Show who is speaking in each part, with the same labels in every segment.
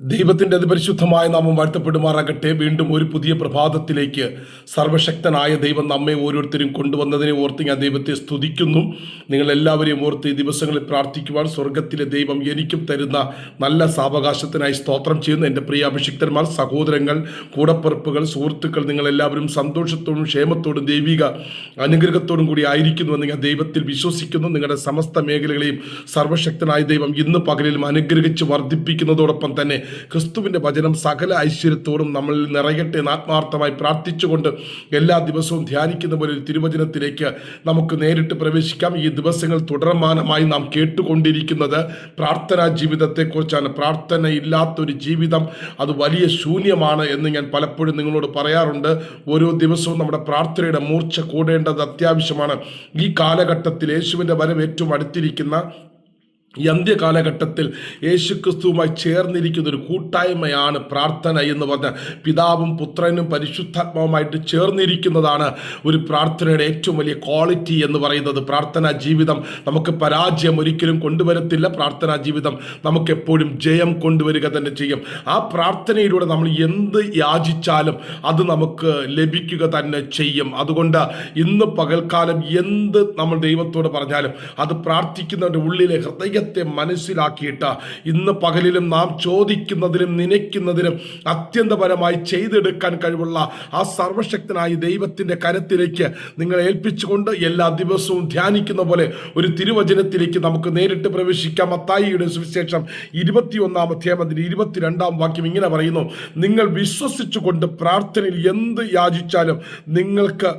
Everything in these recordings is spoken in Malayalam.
Speaker 1: ദൈവത്തിന്റെ അതിപരിശുദ്ധമായ നാമം വാഴ്ത്തപ്പെടുമാറാകട്ടെ. വീണ്ടും ഒരു പുതിയ പ്രഭാതത്തിലേക്ക് സർവശക്തനായ ദൈവം നമ്മെ ഓരോരുത്തരും കൊണ്ടുവന്നതിനെ ഓർത്ത് ഞാൻ ദൈവത്തെ സ്തുതിക്കുന്നു. നിങ്ങൾ എല്ലാവരെയും ഓർത്ത് ഈ ദിവസങ്ങളിൽ പ്രാർത്ഥിക്കുവാൻ സ്വർഗത്തിലെ ദൈവം എനിക്കും തരുന്ന നല്ല സാവകാശത്തിനായി സ്തോത്രം ചെയ്യുന്നു. എന്റെ പ്രിയ അഭിഷിക്തന്മാർ സഹോദരങ്ങൾ കൂടപ്പറപ്പുകൾ സുഹൃത്തുക്കൾ നിങ്ങൾ എല്ലാവരും സന്തോഷത്തോടും ക്ഷേമത്തോടും ദൈവിക അനുഗ്രഹത്തോടും കൂടി ആയിരിക്കുന്നുവെന്ന് ഞാൻ ദൈവത്തിൽ വിശ്വസിക്കുന്നു. നിങ്ങളുടെ സമസ്ത മേഖലകളെയും സർവശക്തനായ ദൈവം ഇന്ന് പകലിലും അനുഗ്രഹിച്ച് വർദ്ധിപ്പിക്കുന്നതോടൊപ്പം തന്നെ ക്രിസ്തുവിന്റെ വചനം സകല ഐശ്വര്യത്തോടും നമ്മൾ നിറയട്ടെ എന്ന് ആത്മാർത്ഥമായി പ്രാർത്ഥിച്ചുകൊണ്ട് എല്ലാ ദിവസവും ധ്യാനിക്കുന്ന പോലെ ഒരു തിരുവചനത്തിലേക്ക് നമുക്ക് നേരിട്ട് പ്രവേശിക്കാം. ഈ ദിവസങ്ങൾ തുടർമാനമായി നാം കേട്ടുകൊണ്ടിരിക്കുന്നത് പ്രാർത്ഥനാ ജീവിതത്തെക്കുറിച്ചാണ്. പ്രാർത്ഥന ഇല്ലാത്തൊരു ജീവിതം അത് വലിയ ശൂന്യമാണ് എന്ന് ഞാൻ പലപ്പോഴും നിങ്ങളോട് പറയാറുണ്ട്. ഓരോ ദിവസവും നമ്മുടെ പ്രാർത്ഥനയുടെ മൂർച്ച കൂടേണ്ടത് അത്യാവശ്യമാണ്. ഈ കാലഘട്ടത്തിൽ യേശുവിന്റെ വരവ് ഏറ്റവും അടുത്തിരിക്കുന്ന ഈ അന്ത്യകാലഘട്ടത്തിൽ യേശുക്രിസ്തുവുമായി ചേർന്നിരിക്കുന്ന ഒരു കൂട്ടായ്മയാണ് പ്രാർത്ഥന എന്ന് പറഞ്ഞ പിതാവും പുത്രനും പരിശുദ്ധാത്മാവുമായിട്ട് ചേർന്നിരിക്കുന്നതാണ് ഒരു പ്രാർത്ഥനയുടെ ഏറ്റവും വലിയ ക്വാളിറ്റി എന്ന് പറയുന്നത്. പ്രാർത്ഥനാ ജീവിതം നമുക്ക് പരാജയം ഒരിക്കലും കൊണ്ടുവരത്തില്ല. പ്രാർത്ഥനാ ജീവിതം നമുക്ക് എപ്പോഴും ജയം കൊണ്ടുവരിക തന്നെ ചെയ്യും. ആ പ്രാർത്ഥനയിലൂടെ നമ്മൾ എന്ത് യാചിച്ചാലും അത് നമുക്ക് ലഭിക്കുക തന്നെ ചെയ്യും. അതുകൊണ്ട് ഇന്ന് പകൽക്കാലം എന്ത് നമ്മൾ ദൈവത്തോട് പറഞ്ഞാലും അത് പ്രാർത്ഥിക്കുന്നവരുടെ ഉള്ളിലെ ഹൃദയ ഹൃദയത്തെ മനസ്സിലാക്കിയിട്ട് ഇന്ന് പകലിലും നാം ചോദിക്കുന്നതിലും നനയ്ക്കുന്നതിനും അത്യന്തപരമായി ചെയ്തെടുക്കാൻ കഴിവുള്ള ആ സർവശക്തനായ ദൈവത്തിന്റെ കരത്തിലേക്ക് നിങ്ങൾ ഏൽപ്പിച്ചുകൊണ്ട് എല്ലാ ദിവസവും ധ്യാനിക്കുന്ന പോലെ ഒരു തിരുവചനത്തിലേക്ക് നമുക്ക് നേരിട്ട് പ്രവേശിക്കാം. അത്തായിയുടെ സുവിശേഷം ഇരുപത്തിയൊന്നാം അധ്യായം അതിന് ഇരുപത്തിരണ്ടാം വാക്യം ഇങ്ങനെ പറയുന്നു നിങ്ങൾ വിശ്വസിച്ചുകൊണ്ട് പ്രാർത്ഥനയിൽ എന്ത് യാചിച്ചാലും നിങ്ങൾക്ക്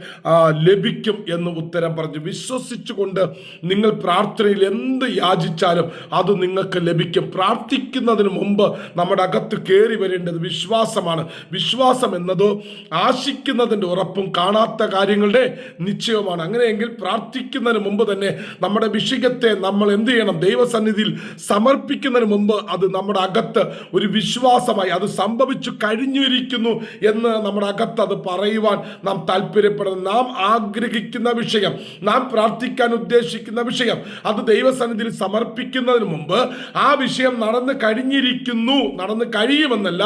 Speaker 1: ലഭിക്കും എന്ന് ഉത്തരം പറഞ്ഞു. വിശ്വസിച്ചുകൊണ്ട് നിങ്ങൾ പ്രാർത്ഥനയിൽ എന്ത് യാചിച്ചാലും അത് നിങ്ങൾക്ക് ലഭിക്കും. പ്രാർത്ഥിക്കുന്നതിന് മുമ്പ് നമ്മുടെ അകത്ത് കയറി വരേണ്ടത് വിശ്വാസമാണ്. വിശ്വാസം എന്നത് ആശിക്കുന്നതിന്റെ ഉറപ്പും കാണാത്ത കാര്യങ്ങളുടെ നിശ്ചയവുമാണ്. അങ്ങനെയെങ്കിൽ പ്രാർത്ഥിക്കുന്നതിന് മുമ്പ് തന്നെ നമ്മുടെ വിഷയത്തെ നമ്മൾ എന്ത് ചെയ്യണം? ദൈവസന്നിധിയിൽ സമർപ്പിക്കുന്നതിന് മുമ്പ് അത് നമ്മുടെ അകത്ത് ഒരു വിശ്വാസമായി അത് സംഭവിച്ചു കഴിഞ്ഞിരിക്കുന്നു എന്ന് നമ്മുടെ അകത്ത് അത് പറയുവാൻ നാം താല്പര്യപ്പെടുന്നു നാം ആഗ്രഹിക്കുന്ന വിഷയം നാം പ്രാർത്ഥിക്കാൻ ഉദ്ദേശിക്കുന്ന വിഷയം അത് ദൈവസന്നിധിയിൽ സമർപ്പിക്കുന്നതിന് മുമ്പ് ആ വിഷയം നടന്നു കഴിഞ്ഞിരിക്കുന്നു നടന്നു കഴിയുമെന്നല്ല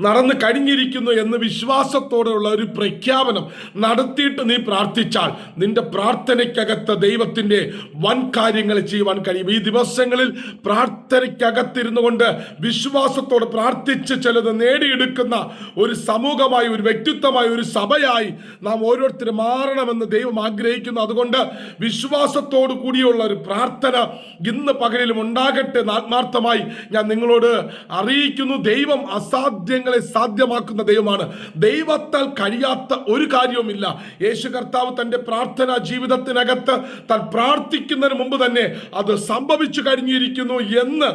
Speaker 1: നടന്നു കഴിഞ്ഞിരിക്കുന്നു എന്ന് വിശ്വാസത്തോടെയുള്ള ഒരു പ്രഖ്യാപനം നടത്തിയിട്ട് നീ പ്രാർത്ഥിച്ചാൽ നിന്റെ പ്രാർത്ഥനയ്ക്കകത്ത് ദൈവത്തിന്റെ വൻ കാര്യങ്ങൾ ചെയ്യുവാൻ കഴിയും. ഈ ദിവസങ്ങളിൽ പ്രാർത്ഥനയ്ക്കകത്തിരുന്നു കൊണ്ട് വിശ്വാസത്തോടെ പ്രാർത്ഥിച്ച് ചിലത് നേടിയെടുക്കുന്ന ഒരു സമൂഹമായി ഒരു വ്യക്തിത്വമായി ഒരു സഭയായി നാം ഓരോരുത്തരും മാറണമെന്ന് ദൈവം ആഗ്രഹിക്കുന്നു. അതുകൊണ്ട് വിശ്വാസത്തോടു കൂടിയുള്ള ഒരു പ്രാർത്ഥന ഇന്ന് പകലിലും ഉണ്ടാകട്ടെ ആത്മാർത്ഥമായി ഞാൻ നിങ്ങളോട് അറിയിക്കുന്നു. ദൈവം അസാധ്യങ്ങളെ സാധ്യമാക്കുന്ന ദൈവമാണ്. ദൈവത്താൽ കഴിയാത്ത ഒരു കാര്യവുമില്ല. യേശു കർത്താവ് തന്റെ പ്രാർത്ഥനാ ജീവിതത്തിനകത്ത് താൻ പ്രാർത്ഥിക്കുന്നതിന് മുമ്പ് തന്നെ അത് സംഭവിച്ചു കഴിഞ്ഞിരിക്കുന്നു എന്ന്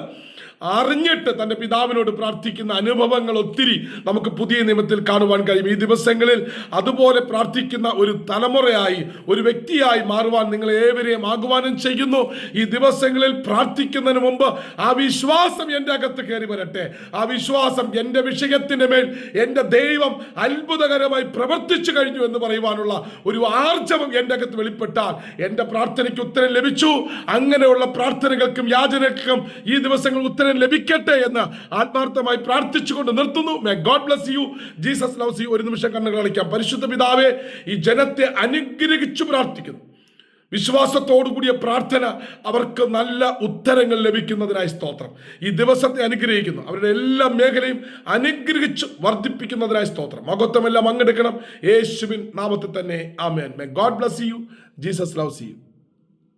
Speaker 1: അറിഞ്ഞിട്ട് തന്റെ പിതാവിനോട് പ്രാർത്ഥിക്കുന്ന അനുഭവങ്ങൾ ഒത്തിരി നമുക്ക് പുതിയ നിയമത്തിൽ കാണുവാൻ കഴിയും. ഈ ദിവസങ്ങളിൽ അതുപോലെ പ്രാർത്ഥിക്കുന്ന ഒരു തലമുറയായി ഒരു വ്യക്തിയായി മാറുവാൻ നിങ്ങൾ ഏവരെയും ആഹ്വാനം ചെയ്യുന്നു. ഈ ദിവസങ്ങളിൽ പ്രാർത്ഥിക്കുന്നതിന് മുമ്പ് ആ വിശ്വാസം എന്റെ അകത്ത് കയറി വരട്ടെ. ആ വിശ്വാസം എന്റെ വിഷയത്തിന്റെ മേൽ എന്റെ ദൈവം അത്ഭുതകരമായി പ്രവർത്തിച്ചു കഴിഞ്ഞു എന്ന് പറയുവാനുള്ള ഒരു ആർജവം എന്റെ അകത്ത് വെളിപ്പെട്ടാൽ എന്റെ പ്രാർത്ഥനയ്ക്ക് ഉത്തരം ലഭിച്ചു. അങ്ങനെയുള്ള പ്രാർത്ഥനകൾക്കും യാചനകൾക്കും ഈ ദിവസങ്ങൾ ഉത്തരം ലഭിക്കട്ടെ എന്ന് ആത്മാർത്ഥമായി പ്രാർത്ഥിച്ചുകൊണ്ട് നിർത്തുന്നു. May God bless you Jesus loves you ഒരു നിമിഷം കണ്ണുകൾ കളിക്കാം പരിശുദ്ധ പിതാവെ ഈ ജനത്തെ അനുഗ്രഹിച്ചു പ്രാർത്ഥിക്കുന്നു. വിശ്വാസത്തോടു കൂടിയ പ്രാർത്ഥന അവർക്ക് നല്ല ഉത്തരങ്ങൾ ലഭിക്കുന്നതിനായി സ്തോത്രം. ഈ ദിവസത്തെ അനുഗ്രഹിക്കുന്നു. അവരുടെ എല്ലാ മേഖലയും അനുഗ്രഹിച്ച് വർദ്ധിപ്പിക്കുന്നതിനായി സ്തോത്രം. മകത്വമെല്ലാം അങ്ങെടുക്കണം യേശുവിൻ നാമത്തിൽ തന്നെ. ആമേൻ. May God bless you Jesus loves you